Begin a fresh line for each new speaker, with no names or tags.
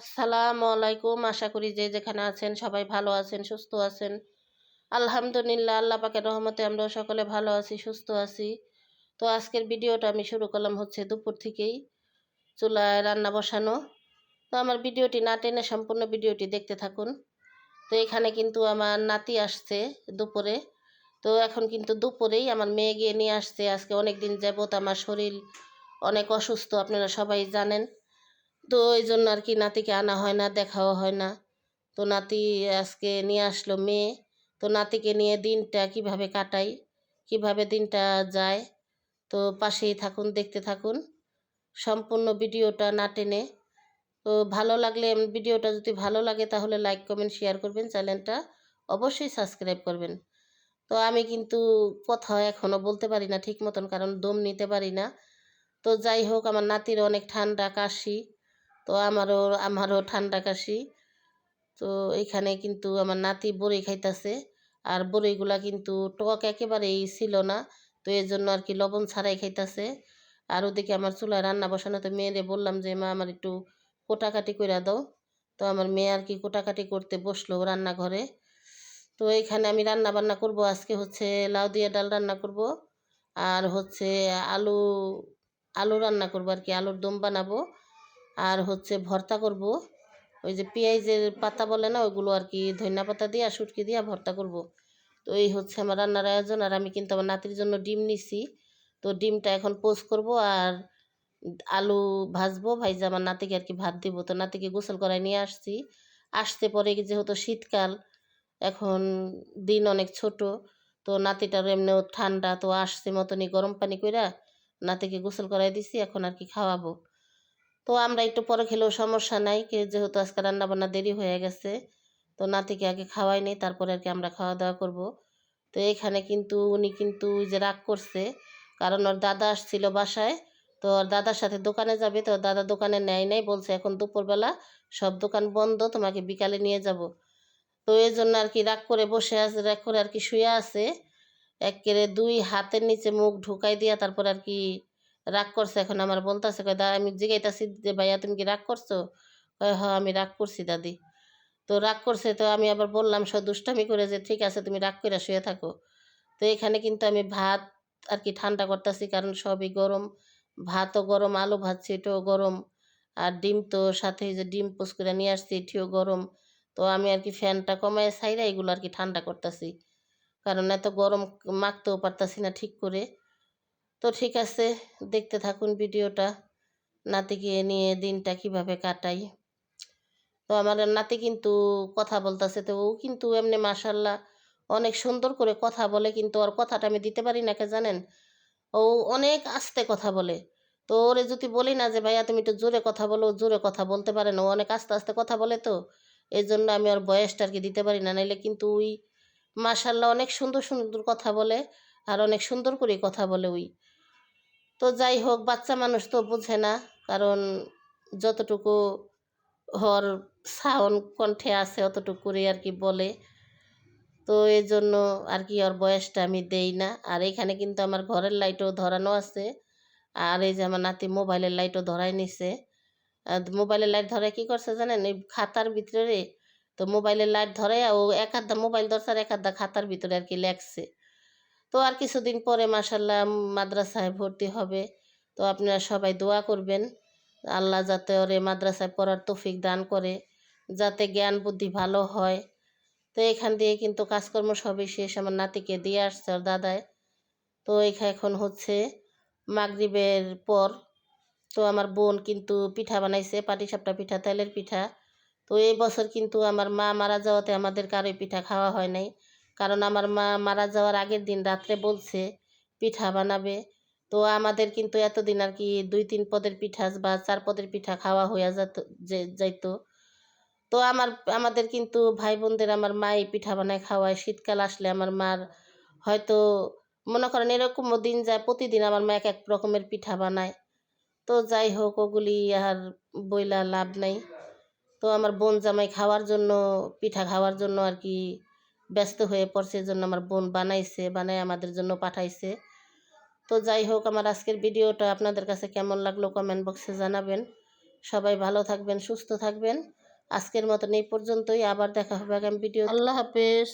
আসসালামু আলাইকুম। আশা করি যে যেখানে আছেন সবাই ভালো আছেন, সুস্থ আছেন। আলহামদুলিল্লাহ, আল্লাহ পাকের রহমতে আমরা সকলে ভালো আছি, সুস্থ আছি। তো আজকের ভিডিওটা আমি শুরু করলাম হচ্ছে দুপুর থেকেই চুলায় রান্না বসানো। তো আমার ভিডিওটি না টেনে সম্পূর্ণ ভিডিওটি দেখতে থাকুন। তো এখানে কিন্তু আমার নাতি আসছে দুপুরে। তো এখন কিন্তু দুপুরেই আমার মেয়ে গিয়ে নিয়ে আসছে। আজকে অনেক দিন যাবত আমার শরীর অনেক অসুস্থ, আপনারা সবাই জানেন। তো এই জন্য আর কি নাতিকে আনা হয় না, দেখাও হয় না। তো নাতি আজকে নিয়ে আসলো মেয়ে। তো নাতিকে নিয়ে দিনটা কীভাবে কাটাই, কীভাবে দিনটা যায়, তো পাশেই থাকুন, দেখতে থাকুন। সম্পূর্ণ ভিডিওটা না টেনে। তো ভালো লাগলে, ভিডিওটা যদি ভালো লাগে তাহলে লাইক, কমেন্ট, শেয়ার করবেন, চ্যানেলটা অবশ্যই সাবস্ক্রাইব করবেন। তো আমি কিন্তু কথা এখনও বলতে পারি না ঠিক মতন, কারণ দম নিতে পারি না। তো যাই হোক, আমার নাতির অনেক ঠান্ডা কাশি। তো আমারও আমারও ঠান্ডা কাশি। তো এখানে কিন্তু আমার নাতি বড়ি খাইতেছে। আর বড়িগুলা কিন্তু টক একেবারেই ছিল না। তো এর জন্য আর কি লবণ ছাড়াই খাইতেছে। আর ওদিকে আমার চুলায় রান্না বসানোতে মেয়েরে বললাম যে, মা, আমার একটু কোটাকাটি করে দাও। তো আমার মেয়ে আর কি কোটাকাটি করতে বসল রান্নাঘরে। তো এখানে আমি রান্না বান্না করব। আজকে হচ্ছে লাউ দিয়ে ডাল রান্না করব। আর হচ্ছে আলু আলু রান্না করব আর কি। আলুর দম বানাবো। আর হচ্ছে ভর্তা করব। ওই যে পেঁয়াজের পাতা বলে না, ওইগুলো আর কি ধনিয়া পাতা দিয়ে আর শুটকি দিয়ে ভর্তা করব। তো এই হচ্ছে আমার রান্নার আয়োজন, আর আমি কিন্তু আমার নাতির জন্য ডিম নিছি। তো ডিমটা এখন পোস্ট করব আর আলু ভাজবো, ভাইজা আমার নাতিকে আর কি ভাত দিব। তো নাতিকে গোসল করায় নিয়ে আসছি। আসতে পরে যেহেতু শীতকাল, এখন দিন অনেক ছোট, তো নাতিটার এমনিও ঠান্ডা, তো আসছে মতনই গরম পানি কইরা নাতিকে গোসল করাই দিছি, এখন আর কি খাওয়াবো। তো আমরা একটু পরে খেলেও সমস্যা নাই যেহেতু আজকে রান্নাবান্না দেরি হয়ে গেছে, তো নাতিকে আগে খাওয়াই নেই, তারপরে আর কি আমরা খাওয়া দাওয়া করব। তো এখানে কিন্তু উনি কিন্তু যে রাগ করছে, কারণ ওর দাদা আসছিল বাসায়, তো ওর দাদার সাথে দোকানে যাবে, তো দাদা দোকানে নেয় নাই, বলছে এখন দুপুরবেলা সব দোকান বন্ধ, তোমাকে বিকালে নিয়ে যাব। তো এই জন্য আর কি রাগ করে বসে আছে, রাগ করে আর কি শুয়ে আছে, একেবারে দুই হাতের নিচে মুখ ঢুকাই দিয়া তারপর আর কি রাগ করছে এখন আমার, বলতেছে, কয় দা, আমি জিগাইতাছি যে, ভাইয়া, তুমি কি রাগ করছ? কয় হ আমি রাগ করছি, দাদি। তো রাগ করছে, তো আমি আবার বললাম সব দুষ্টামি করে যে, ঠিক আছে, তুমি রাগ করে শুয়ে থাকো। তো এখানে কিন্তু আমি ভাত আর কি ঠান্ডা করতেছি, কারণ সবই গরম। ভাতও গরম, আলু ভাজছি এটাও গরম। আর ডিম তো সাথে যে ডিম পোস করে নিয়ে আসছি, এটিও গরম। তো আমি আর কি ফ্যানটা কমায় সাইরা এগুলো আর কি ঠান্ডা করতেছি। কারণ এত গরম মাখতেও পারতাছি না ঠিক করে। তো ঠিক আছে, দেখতে থাকুন ভিডিওটা। নাতিকে নিয়ে দিনটা কীভাবে কাটাই। তো আমার নাতি কিন্তু কথা বলতেছে, তো ও কিন্তু এমনি মাসাল্লাহ অনেক সুন্দর করে কথা বলে, কিন্তু ওর কথাটা আমি দিতে পারি না কে জানেন? ও অনেক আস্তে কথা বলে। তো ওরে যদি বলি না যে, ভাইয়া তুমি একটু জোরে কথা বলো জোরে কথা বলতে পারে না, ও অনেক আস্তে আস্তে কথা বলে তো। এই জন্য আমি ওর বয়সটা আর কি দিতে পারি না, নাইলে কিন্তু ওই মাসাল্লাহ অনেক সুন্দর সুন্দর কথা বলে, আর অনেক সুন্দর করে কথা বলে ওই। তো যাই হোক, বাচ্চা মানুষ তো বোঝে না। কারণ যতটুকু হর সাউন্ড কণ্ঠে আছে অতটুকু করে আর কি বলে। তো এই জন্য আর কি ওর বয়সটা আমি দেই না। আর এখানে কিন্তু আমার ঘরের লাইটও ধরানো আছে। আর এই যে আমার নাতি মোবাইলের লাইটও ধরাই নিছে। মোবাইলের লাইট ধরে কি করছে জানেন? এই খাতার ভিতরে তো মোবাইলের লাইট ধরে ও এক আধা মোবাইল ধরছে আর এক আধা খাতার ভিতরে আর কি লেখছে। তো আর কিছুদিন পরে মাসাল্লাহ মাদ্রাসায় ভর্তি হবে। তো আপনারা সবাই দোয়া করবেন। আল্লাহ যাতে ওরে মাদ্রাসায় পড়ার তৌফিক দান করে, যাতে জ্ঞান বুদ্ধি ভালো হয়। তো এখান দিয়ে কিন্তু কাজকর্ম সবই শেষ। আমার নাতিকে দিয়ে আসছে ওর দাদায়। তো এখানে এখন হচ্ছে মাগরিবের পর। তো আমার বোন কিন্তু পিঠা বানাইছে, পাটিসাপটা পিঠা, তেলের পিঠা। তো এই বছর কিন্তু আমার মা মারা যাওয়াতে আমাদের কারোই পিঠা খাওয়া হয় নাই। কারণ আমার মা মারা যাওয়ার আগের দিন রাত্রে বলছে, পিঠা বানাবে। তো আমাদের কিন্তু এতদিন আর কি দুই তিন পদের পিঠা বা চার পদের পিঠা খাওয়া হইয়া যেত, যে যাইতো। তো আমার, আমাদের কিন্তু ভাই বোনদের আমার মাই পিঠা বানায় খাওয়ায়। শীতকাল আসলে আমার মার হয়তো, মনে করেন এরকমও দিন যায়, প্রতিদিন আমার মা এক এক রকমের পিঠা বানায়। তো যাই হোক, ওগুলি আর বইলা লাভ নাই। তো আমার বোন জামাই খাওয়ার জন্য, পিঠা খাওয়ার জন্য আর কি ব্যস্ত হয়ে পড়ছে জন্য আমার বোন বানাইছে, বানায় আমাদের জন্য পাঠাইছে। তো যাই হোক, আমার আজকের ভিডিওটা আপনাদের কাছে কেমন লাগল কমেন্ট বক্সে জানাবেন। সবাই ভালো থাকবেন, সুস্থ থাকবেন। আজকের মতন এই পর্যন্তই, আবার দেখা হবে আগামী ভিডিও আল্লাহ হাফেজ।